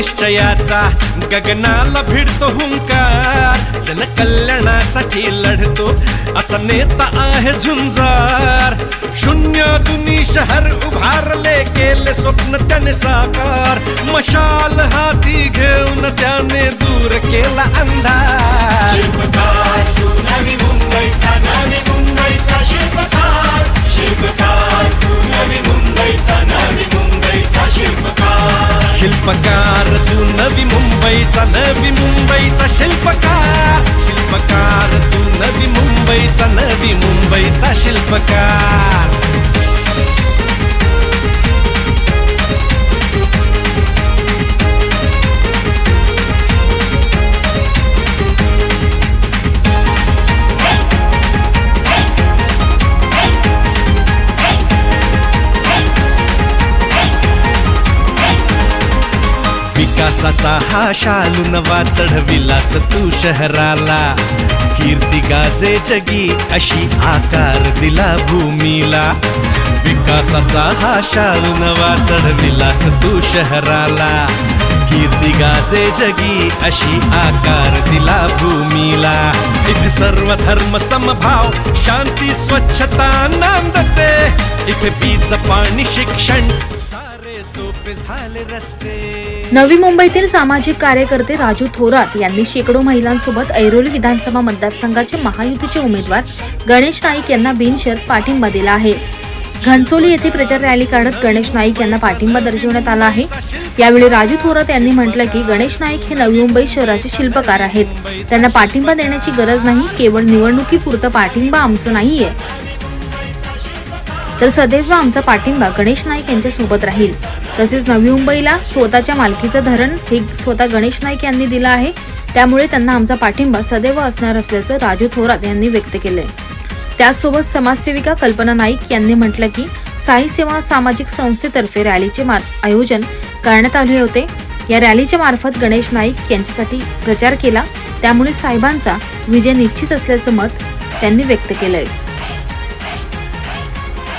निश्चयाचा गगनाला भिडतो हुंकार. जनकल्याणासाठी लढतो असा नेता आहे झुंजार. शून्य दुनी शहर उभारले केले स्वप्न त्याने साकार. मशाल हाती घेऊन त्याने दूर केला अंधार. मुंबईचा विकासाचा हा शालू नवा चढविलास तू शहराला. कीर्ती गाजे जगी अशी आकार दिला भूमीला. विकासाचा हा शाल नवा चढविलास तू शहराला. कीर्ती गाजे जगी अशी आकार दिला भूमीला. इथे सर्व धर्म समभाव शांती स्वच्छता नांदते. इथे बीच पाणी शिक्षण नवी मुंबईतील सामाजिक कार्यकर्ते राजू थोरात यांनी शेकडो महिलांसोबत ऐरोली विधानसभा मतदारसंघाचे महायुतीचे उमेदवार गणेश नाईक यांना बिनशर्त पाठिंबा दिला आहे. घनसोली येथे प्रचार रॅली काढत गणेश नाईक यांना पाठिंबा दर्शवण्यात आला आहे. यावेळी राजू थोरात यांनी म्हटलं की गणेश नाईक हे नवी मुंबई शहराचे शिल्पकार आहेत. त्यांना पाठिंबा देण्याची गरज नाही केवळ निवडणुकीपुरतं पाठिंबा आमचं नाहीये. तर सदैव आमचा पाठिंबा गणेश नाईक यांच्या सोबत राहील. तसेच नवी मुंबईला स्वतःच्या मालकीचं धरण हे स्वतः गणेश नाईक यांनी दिलं आहे. त्यामुळे त्यांना आमचा पाठिंबा सदैव असणार असल्याचं राजू थोरात यांनी व्यक्त केलंय. त्याचसोबत समाजसेविका कल्पना नाईक यांनी म्हटलं की साई सेवा सामाजिक संस्थेतर्फे रॅलीचे आयोजन करण्यात आले होते. या रॅलीच्या मार्फत गणेश नाईक यांच्यासाठी प्रचार केला. त्यामुळे साहेबांचा विजय निश्चित असल्याचं मत त्यांनी व्यक्त केलंय.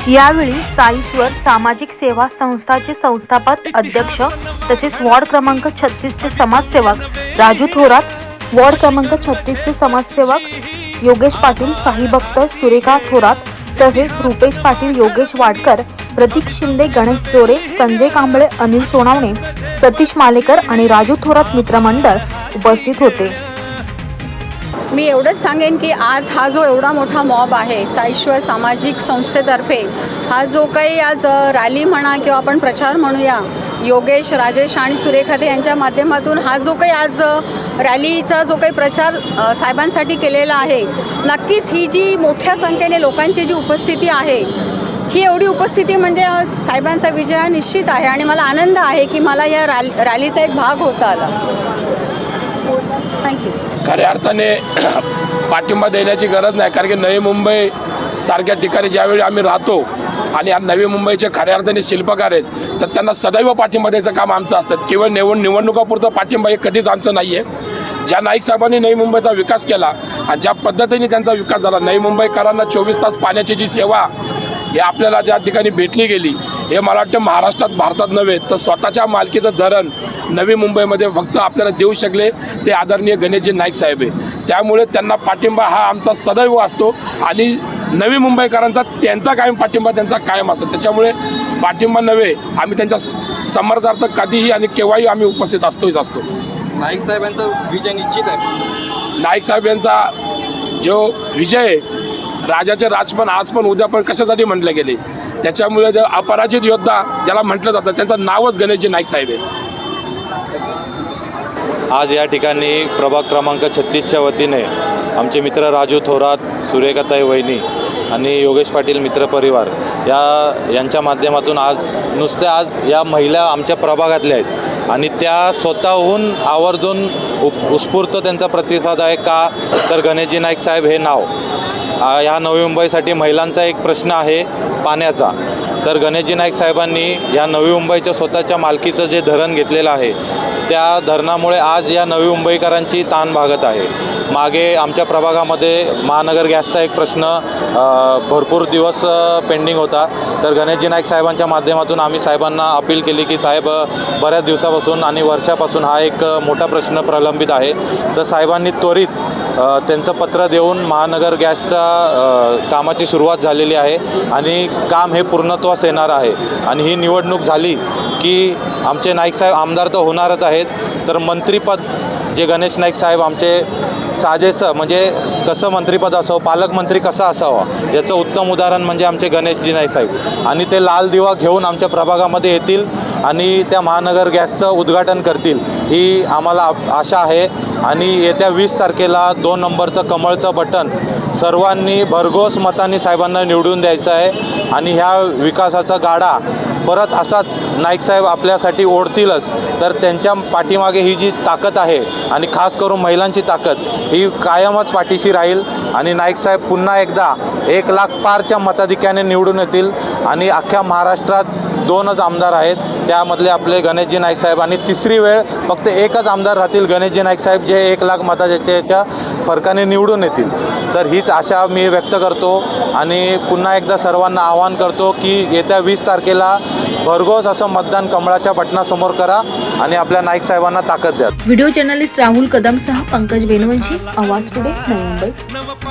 यावेळी साईश्वर सामाजिक सेवा संस्थाचे संस्थापक अध्यक्ष तसेच वॉर्ड क्रमांक छत्तीसचे समाजसेवक राजू थोरात वॉर्ड क्रमांक छत्तीसचे समाजसेवक योगेश पाटील साई भक्त सुरेखा थोरात तसेच रुपेश पाटील योगेश वाडकर प्रतीक शिंदे गणेश चोरे संजय कांबळे अनिल सोनावणे सतीश मालेकर आणि राजू थोरात मित्रमंडळ उपस्थित होते. मी एवढंच सांगेन की आज हा जो एवढा मोठा मॉब आहे साईश्वर सामाजिक संस्थेतर्फे हा जो काही आज रॅली म्हणा किंवा आपण प्रचार म्हणूया योगेश राजेश आणि सुरेखाते यांच्या माध्यमातून हा जो काही आज रॅलीचा जो काही प्रचार साहेबांसाठी केलेला आहे नक्कीच ही जी मोठ्या संख्येने लोकांची जी उपस्थिती आहे ही एवढी उपस्थिती म्हणजे साहेबांचा विजय हा निश्चित आहे आणि मला आनंद आहे की मला या रॅल रॅलीचा एक भाग होता आला. थँक्यू खऱ्या अर्थाने पाठिंबा देण्याची गरज नाही कारण की नवी मुंबई सारख्या ठिकाणी ज्यावेळी आम्ही राहतो आणि या नवी मुंबईचे खऱ्या अर्थाने शिल्पकार आहेत तर त्यांना सदैव पाठिंबा द्यायचं काम आमचं असतं. केवळ निवड निवडणुकापुरतं पाठिंबा हे कधीच आमचं नाही आहे ज्या नाईक साहेबांनी नवी मुंबईचा विकास केला आणि ज्या पद्धतीने त्यांचा विकास झाला नवी मुंबईकरांना चोवीस तास पाण्याची जी सेवा हे आपल्याला ज्या ठिकाणी भेटली गेली हे मला वाटतं महाराष्ट्रात भारतात नव्हे तर स्वतःच्या मालकीचं धरण नवी मुंबईमध्ये फक्त आपल्याला देऊ शकले ते आदरणीय गणेशजी नाईक साहेब आहे. त्यामुळे त्यांना पाठिंबा हा आमचा सदैव असतो आणि नवी मुंबईकरांचा त्यांचा कायम पाठिंबा त्यांचा कायम असतो. त्याच्यामुळे पाठिंबा नव्हे आम्ही त्यांच्या समर्थार्थ कधीही आणि केव्हाही आम्ही उपस्थित असतोच असतो. नाईक साहेबांचा विजय निश्चित आहे. नाईक साहेब यांचा जो विजय आहे, राजाचे राजपण आज पण उद्या पण कशासाठी म्हटले गेले? त्याच्यामुळे जे अपराजित योद्धा ज्याला म्हटलं जातं त्यांचं नावच गणेशजी नाईक साहेब आहे. आज या ठिकाणी प्रभाग क्रमांक छत्तीसच्या वतीने आमचे मित्र राजू थोरात सुरेखाताई वहिनी आणि योगेश पाटील मित्रपरिवार या यांच्या माध्यमातून आज नुसत्या आज या महिला आमच्या प्रभागातल्या आहेत. आणि त्या स्वतःहून आवर्जून उप उत्स्फूर्त त्यांचा प्रतिसाद आहे का? तर गणेशजी नाईक साहेब हे नाव. ह्या नवी मुंबईसाठी महिलांचा एक प्रश्न आहे पाण्याचा. तर गणेशजी नाईक साहेबांनी या नवी मुंबईच्या स्वतःच्या मालकीचं जे धरण घेतलेलं आहे त्या धरणामुळे आज या नवी मुंबईकरांची ताण भागत आहे. मागे आमच्या प्रभागामध्ये महानगर गॅसचा एक प्रश्न भरपूर दिवस पेंडिंग होता. तर गणेशजी नाईक साहेबांच्या माध्यमातून आम्ही साहेबांना अपील केली की साहेब बऱ्याच दिवसापासून आणि वर्षापासून हा एक मोठा प्रश्न प्रलंबित आहे. तर साहेबांनी त्वरित त्यांचं पत्र देऊन महानगर गॅसचा कामाची सुरुवात झालेली आहे. आणि काम हे विश्वास येणार आहे. आणि ही निवडणूक झाली की आमचे नाईक साहेब आमदार तर होणारच आहेत तर मंत्रीपद जे गणेश नाईक साहेब आमचे साजेसं म्हणजे कसं मंत्रीपद असावं पालकमंत्री कसा असावा याचं उत्तम उदाहरण म्हणजे आमचे गणेशजी नाईक साहेब. आणि ते लाल दिवा घेऊन आमच्या प्रभागामध्ये येतील. आणि त्या महानगर गॅसचं उद्घाटन करतील ही आम्हाला आशा आहे. आणि येत्या वीस तारखेला दोन नंबरचं कमळचं बटन सर्वांनी भरघोस मतांनी साहेबांना निवडून द्यायचं आहे. आणि ह्या विकासाचा गाडा परत असाच नाईक साहेब आपल्यासाठी ओढतीलच. तर त्यांच्या पाठीमागे ही जी ताकद आहे आणि खास करून महिलांची ताकद ही कायमच पाठीशी राहील. आणि नाईक साहेब पुन्हा एकदा एक लाख पारच्या मताधिक्याने निवडून येतील. आणि अख्ख्या महाराष्ट्रात दोनच आमदार आहेत. त्यामधले आपले गणेशजी नाईक साहेब आणि तिसरी वेळ फक्त एकच आमदार राहतील. गणेशजी नाईक साहेब जे एक लाख मताच्या याच्या फरकाने निवडून येतील. तर हीच आशा मी व्यक्त करतो आणि पुन्हा एकदा सर्वांना आवाहन करतो की येत्या वीस तारखेला भरघोस असं मतदान कमळाच्या पटनासमोर करा आणि आपल्या नाईक साहेबांना ताकद द्या. व्हिडिओ जर्नलिस्ट राहुल कदमसह पंकज बेनवंशी आवाज टुडे मुंबई.